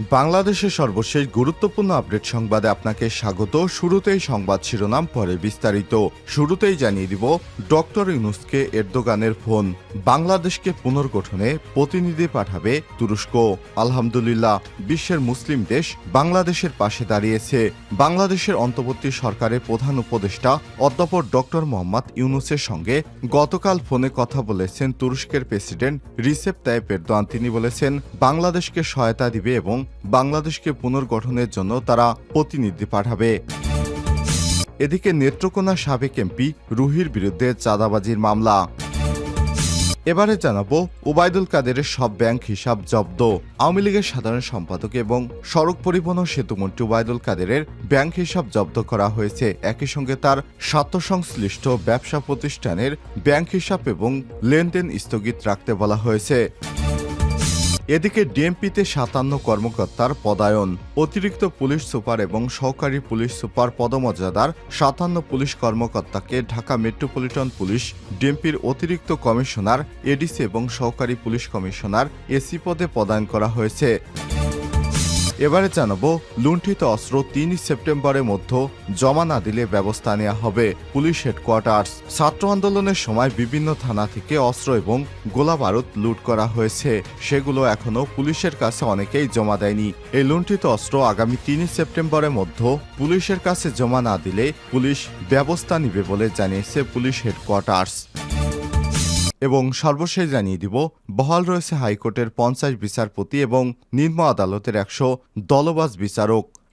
বাংলাদেশের সর্বশেষ গুরুত্বপূর্ণ আপডেট সংবাদে আপনাকে স্বাগত। শুরুতেই সংবাদ শিরোনাম, পরে বিস্তারিত। শুরুতেই জানিয়ে দিব, ডক্টর ইউনুসকে এরদোগানের ফোন। বাংলাদেশকে পুনর্গঠনে প্রতিনিধি পাঠাবে তুরস্ক। আলহামদুলিল্লাহ, বিশ্বের মুসলিম দেশ বাংলাদেশের পাশে দাঁড়িয়েছে। বাংলাদেশের অন্তর্বর্তী সরকারের প্রধান উপদেষ্টা অধ্যাপক ডক্টর মোহাম্মদ ইউনুসের সঙ্গে গতকাল ফোনে কথা বলেছেন তুরস্কের প্রেসিডেন্ট রিসেপ তাইপ এরদোয়ান। তিনি বলেছেন, বাংলাদেশকে সহায়তা দিবে এবং বাংলাদেশকে পুনর্গঠনের জন্য তারা প্রতিনিধি পাঠাবে। এদিকে নেত্রকোনা সাবেক এমপি রুহির বিরুদ্ধে চাঁদাবাজির মামলা। এবারে জানাব ওবায়দুল কাদেরের সব ব্যাংক হিসাব জব্দ। আওয়ামী লীগের সাধারণ সম্পাদক এবং সড়ক পরিবহন সেতুমন্ত্রী ওবায়দুল কাদেরের ব্যাংক হিসাব জব্দ করা হয়েছে। একই সঙ্গে তার স্বার্থসংশ্লিষ্ট ব্যবসা প্রতিষ্ঠানের ব্যাংক হিসাব এবং লেনদেন স্থগিত রাখতে বলা হয়েছে। এদিকে ডিএমপিতে সাতান্ন কর্মকর্তার পদায়ন, অতিরিক্ত পুলিশ সুপার এবং সহকারী পুলিশ সুপার পদমর্যাদার সাতান্ন পুলিশ কর্মকর্তাকে ঢাকা মেট্রোপলিটন পুলিশ, ডিএমপির অতিরিক্ত কমিশনার, এডিসি এবং সহকারী পুলিশ কমিশনার এসি পদে পদায়ন করা হয়েছে। এবারে জানাব, লুণ্ঠিত অস্ত্র তিন সেপ্টেম্বরের মধ্যে জমা না দিলে ব্যবস্থা নেওয়া হবে পুলিশ হেডকোয়ার্টার্স। ছাত্র আন্দোলনের সময় বিভিন্ন থানা থেকে অস্ত্র এবং গোলা বারুদ লুট করা হয়েছে। সেগুলো এখনও পুলিশের কাছে অনেকেই জমা দেয়নি। এই লুণ্ঠিত অস্ত্র আগামী তিন সেপ্টেম্বরের মধ্যে পুলিশের কাছে জমা না দিলে পুলিশ ব্যবস্থা নিবে বলে জানিয়েছে পুলিশ হেডকোয়ার্টার্স। এবং সর্বশেষ জানিয়ে দিব, বহাল রয়েছে হাইকোর্টের পঞ্চাশ বিচারপতি এবং নিম্ন আদালতের একশো দলবাজ বিচারক।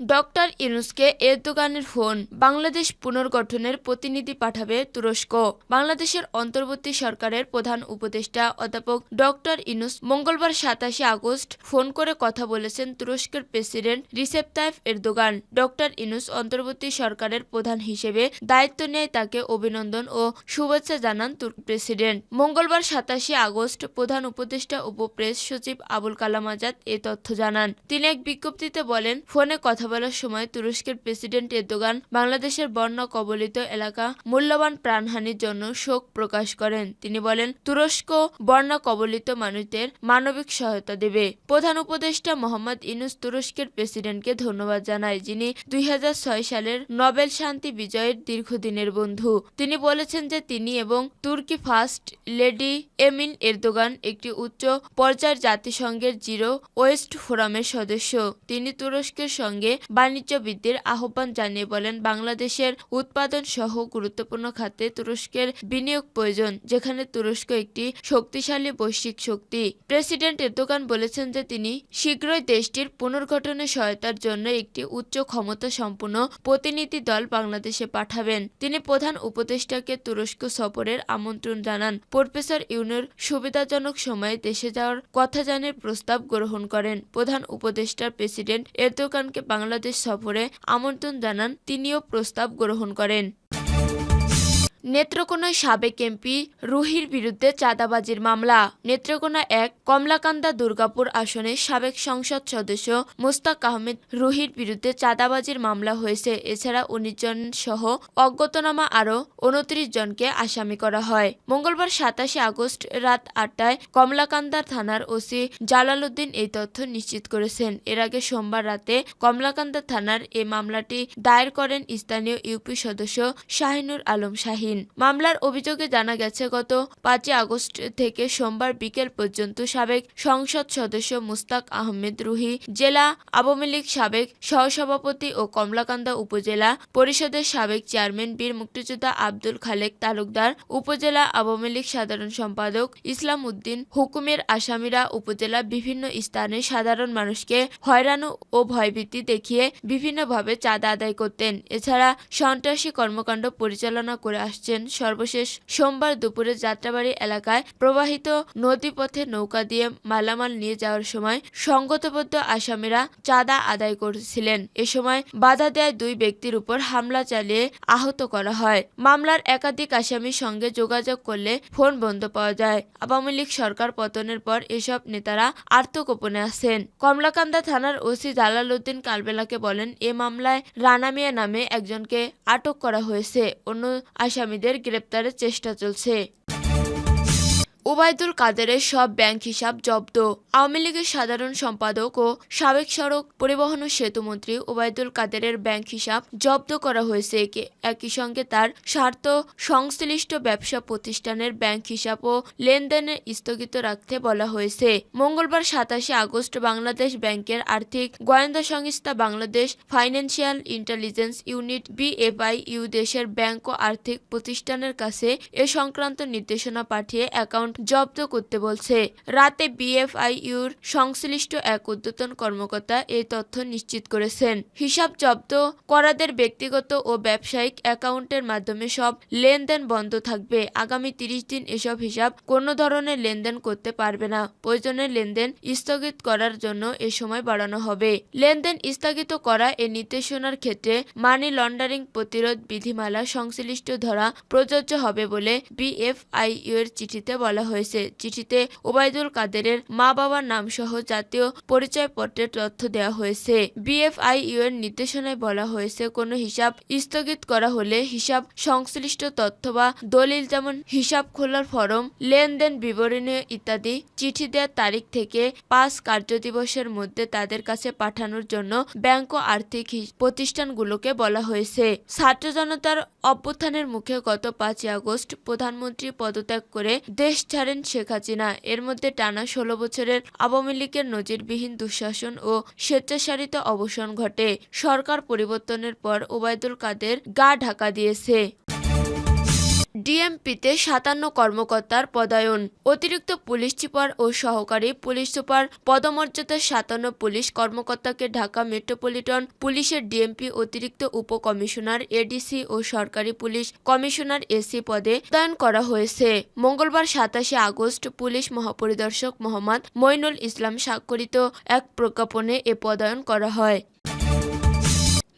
ডক্টর ইউনুসকে এরদোগানের ফোন, বাংলাদেশ পুনর্গঠনের প্রতিনিধি পাঠাবে তুরস্ক। বাংলাদেশের অন্তর্বর্তী সরকারের প্রধান উপদেষ্টা অধ্যাপক ডক্টর ইউনুস মঙ্গলবার সাতাশে আগস্ট ফোন করে কথা বলেছেন তুরস্কের president Recep Tayyip Erdogan. Doctor Yunus অন্তর্বর্তী সরকারের প্রধান হিসেবে দায়িত্ব নেয় তাকে অভিনন্দন ও শুভেচ্ছা জানান তুর্ক প্রেসিডেন্ট। মঙ্গলবার সাতাশে আগস্ট প্রধান উপদেষ্টা উপপ্রেস সচিব আবুল কালাম আজাদ এ তথ্য জানান। তিনি এক বিজ্ঞপ্তিতে বলেন, ফোনে কথা বলার সময় তুরস্কের প্রেসিডেন্ট এরদোগান বাংলাদেশের বন্যা কবলিত এলাকা মূল্যবান প্রাণহানির জন্য শোক প্রকাশ করেন। তিনি বলেন, তুরস্ক বন্যা কবলিত মানুষদের মানবিক সহায়তা দেবে। প্রধান উপদেষ্টা মোহাম্মদ ইনুস তুরস্কের প্রেসিডেন্টকে ধন্যবাদ জানায়, যিনি দুই সালের নোবেল শান্তি বিজয়ের দীর্ঘদিনের বন্ধু। তিনি বলেছেন যে তিনি এবং তুর্কি ফার্স্ট লেডি এমিন এরদোগান একটি উচ্চ পর্যায়ের জাতিসংঘের জিরো ওয়েস্ট ফোরামের সদস্য। তিনি তুরস্কের সঙ্গে বাণিজ্য বৃদ্ধির আহ্বান জানিয়ে বলেন, বাংলাদেশের উৎপাদন সহ গুরুত্বপূর্ণ খাতে তুরস্কের বিনিয়োগ প্রয়োজন, যেখানে তুরস্ক একটি শক্তিশালী বৈশ্বিক শক্তি। প্রেসিডেন্ট এরদোগান বলেছেন যে তিনি শীঘ্রই দেশটির পুনর্গঠনে সহায়তার জন্য একটি উচ্চ ক্ষমতা সম্পন্ন প্রতিনিধি দল বাংলাদেশে পাঠাবেন। তিনি প্রধান উপদেষ্টাকে তুরস্ক সফরের আমন্ত্রণ জানান। প্রফেসর ইউনের সুবিধাজনক সময়ে দেশে যাওয়ার কথা জানিয়ে প্রস্তাব গ্রহণ করেন। প্রধান উপদেষ্টার প্রেসিডেন্ট এরদোগানকে বাংলাদেশ সফরে আমন্ত্রণ জানান তিনিও প্রস্তাব গ্রহণ করেন। নেত্রকোনায় সাবেক এমপি রুহির বিরুদ্ধে চাঁদাবাজির মামলা। নেত্রকোনা এক কমলাকান্দা দুর্গাপুর আসনে সাবেক সংসদ সদস্য মুস্তাক আহমেদ রুহির বিরুদ্ধে চাঁদাবাজির মামলা হয়েছে। এছাড়া উনিশ জন সহ অজ্ঞতনামা আরও উনত্রিশ জনকে আসামি করা হয়। মঙ্গলবার সাতাশে আগস্ট রাত আটটায় কমলাকান্দা থানার ওসি জালাল উদ্দিন এই তথ্য নিশ্চিত করেছেন। এর আগে সোমবার রাতে কমলাকান্দা থানার এ মামলাটি দায়ের করেন স্থানীয় ইউপি সদস্য শাহিনুর আলম শাহিন। মামলার অভিযোগে জানা গেছে, গত পাঁচই আগস্ট থেকে সোমবার বিকেল পর্যন্ত সাবেক সংসদ সদস্য মুস্তাক আহমেদ রুহি, জেলা আওয়ামী লীগ সাবেক সহসভাপতি ও কমলাকান্দা উপজেলা পরিষদের সাবেক চেয়ারম্যান বীর মুক্তিযোদ্ধা আব্দুল খালেক তালুকদার, উপজেলা আওয়ামী লীগ সাধারণ সম্পাদক ইসলাম উদ্দিন, হুকুমের আসামিরা উপজেলা বিভিন্ন স্থানে সাধারণ মানুষকে হয়রানো ও ভয়ভীতি দেখিয়ে বিভিন্নভাবে চাঁদা আদায় করতেন। এছাড়া সন্ত্রাসী কর্মকাণ্ড পরিচালনা করে আসতেন আসছেন। সর্বশেষ সোমবার দুপুরে যাত্রাবাড়ি এলাকায় প্রবাহিত নদীপথে নৌকা দিয়ে মালামাল নিয়ে যাওয়ার সময় সংগতবদ্ধ আসামিরা চাঁদা আদায় করছিলেন। এ সময় বাধা দেয় দুই ব্যক্তির উপর হামলা চালিয়ে আহত করা হয়। মামলার একাধিক আসামির সঙ্গে যোগাযোগ করলে ফোন বন্ধ পাওয়া যায়। আওয়ামী লীগ সরকার পতনের পর এসব নেতারা আত্মগোপনে আছেন। কমলাকান্দা থানার ওসি জালাল উদ্দিন কালবেলাকে বলেন, এ মামলায় রানা মিয়া নামে একজনকে আটক করা হয়েছে। অন্য আসামিদের গ্রেপ্তারের চেষ্টা চলছে। ওবায়দুল কাদেরের সব ব্যাংক হিসাব জব্দ। আওয়ামী লীগের সাধারণ সম্পাদক ও সাবেক সড়ক পরিবহন ও সেতুমন্ত্রী ওবায়দুল কাদেরের ব্যাংক হিসাব জব্দ করা হয়েছে একে- একই সঙ্গে তার স্বার্থ সংশ্লিষ্ট ব্যবসা প্রতিষ্ঠানের ব্যাংক হিসাব ও লেনদেনে স্থগিত রাখতে বলা হয়েছে। মঙ্গলবার সাতাশে আগস্ট বাংলাদেশ ব্যাংকের আর্থিক গোয়েন্দা সংস্থা Bangladesh financial intelligence unit BFI U দেশের ব্যাংক ও আর্থিক প্রতিষ্ঠানের কাছে এ সংক্রান্ত নির্দেশনা পাঠিয়ে অ্যাকাউন্ট জব্দ করতে বলছে। রাতে বিএফআইইউর সংশ্লিষ্ট এক উদ্যতন কর্মকর্তা এই তথ্য নিশ্চিত করেছেন। হিসাব জব্দ করাদের ব্যক্তিগত ও ব্যবসায়িক অ্যাকাউন্টের মাধ্যমে সব লেনদেন বন্ধ থাকবে। আগামী তিরিশ দিন এসব হিসাব কোনো ধরনের লেনদেন করতে পারবে না। প্রয়োজনে লেনদেন স্থগিত করার জন্য এ সময় বাড়ানো হবে। লেনদেন স্থগিত করা এ নির্দেশনার ক্ষেত্রে মানি লন্ডারিং প্রতিরোধ বিধিমালা সংশ্লিষ্ট ধরা প্রযোজ্য হবে বলে বিএফআইইউ এর চিঠিতে বলা হয়েছে। চিঠিতে ওবায়দুল কাদেরের মা বাবার নাম সহ জাতীয় পরিচয়পত্রের তথ্য দেওয়া হয়েছে। বিএফআইইউ এর নির্দেশনায় বলা হয়েছে, কোনো হিসাব স্থগিত করা হলে হিসাব সংশ্লিষ্ট তথ্য বা দলিল যেমন হিসাব খোলার ফরম, লেনদেন বিবরণী ইত্যাদি চিঠি দেওয়ার তারিখ থেকে পাঁচ কার্যদিবসের মধ্যে তাদের কাছে পাঠানোর জন্য ব্যাংক ও আর্থিক প্রতিষ্ঠানগুলোকে বলা হয়েছে। ছাত্র জনতার অভ্যুত্থানের মুখে গত পাঁচই আগস্ট প্রধানমন্ত্রী পদত্যাগ করে দেশ ছাড়েন শেখ হাসিনা। এর মধ্যে টানা ষোলো বছরের আওয়ামী লীগের নজিরবিহীন দুঃশাসন ও স্বেচ্ছাসারিত অবসান ঘটে। সরকার পরিবর্তনের পর ওবায়দুল কাদের গা ঢাকা দিয়েছে। ডিএমপিতে সাতান্ন কর্মকর্তার পদায়ন, অতিরিক্ত পুলিশ সুপার ও সহকারী পুলিশ সুপার পদমর্যাদার সাতান্ন পুলিশ কর্মকর্তাকে ঢাকা মেট্রোপলিটন পুলিশের ডিএমপি অতিরিক্ত উপকমিশনার, এডিসি ও সরকারি পুলিশ কমিশনার এসি পদে পদায়ন করা হয়েছে। মঙ্গলবার সাতাশে আগস্ট পুলিশ মহাপরিদর্শক মোহাম্মদ মইনুল ইসলাম স্বাক্ষরিত এক প্রজ্ঞাপনে এ পদায়ন করা হয়।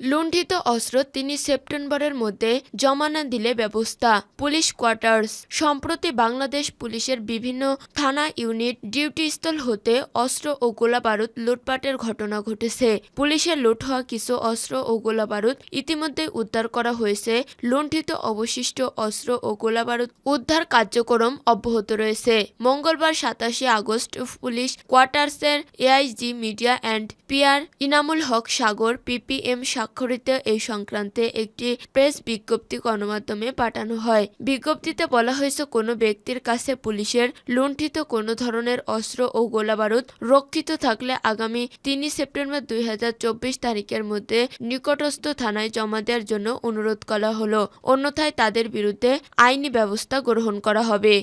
লুণ্ঠিত অস্ত্র তিনি সেপ্টেম্বরের মধ্যে জমা না দিলে ব্যবস্থা। Police quarters. সম্প্রতি বাংলাদেশ পুলিশের বিভিন্ন থানা ইউনিট ডিউটিস্থল হতে অস্ত্র ও গোলাবারুদ লুটপাটের ঘটনা ঘটেছে। পুলিশের লুট হওয়া কিছু অস্ত্র ও গোলাবারুদ ইতিমধ্যে উদ্ধার করা হয়েছে। লুণ্ঠিত অবশিষ্ট অস্ত্র ও গোলাবারুদ উদ্ধার কার্যক্রম অব্যাহত রয়েছে। মঙ্গলবার সাতাশে August police কোয়ার্টার্সের AIG media and PR Inamul Haque Sagar, PPM স্বাক্ষরিত এই সংক্রান্তে একটি প্রেস বিজ্ঞপ্তি গণমাধ্যমে পাঠানো হয়। বিজ্ঞপ্তিতে বলা হয়েছে, কোনো ব্যক্তির কাছে পুলিশের লুণ্ঠিত কোনো ধরনের অস্ত্র ও গোলাবারুদ রক্ষিত থাকলে আগামী তিনই সেপ্টেম্বর দুই হাজার চব্বিশ তারিখের মধ্যে নিকটস্থ থানায় জমা দেওয়ার জন্য অনুরোধ করা হলো। অন্যথায় তাদের বিরুদ্ধে আইনি ব্যবস্থা গ্রহণ করা হবে।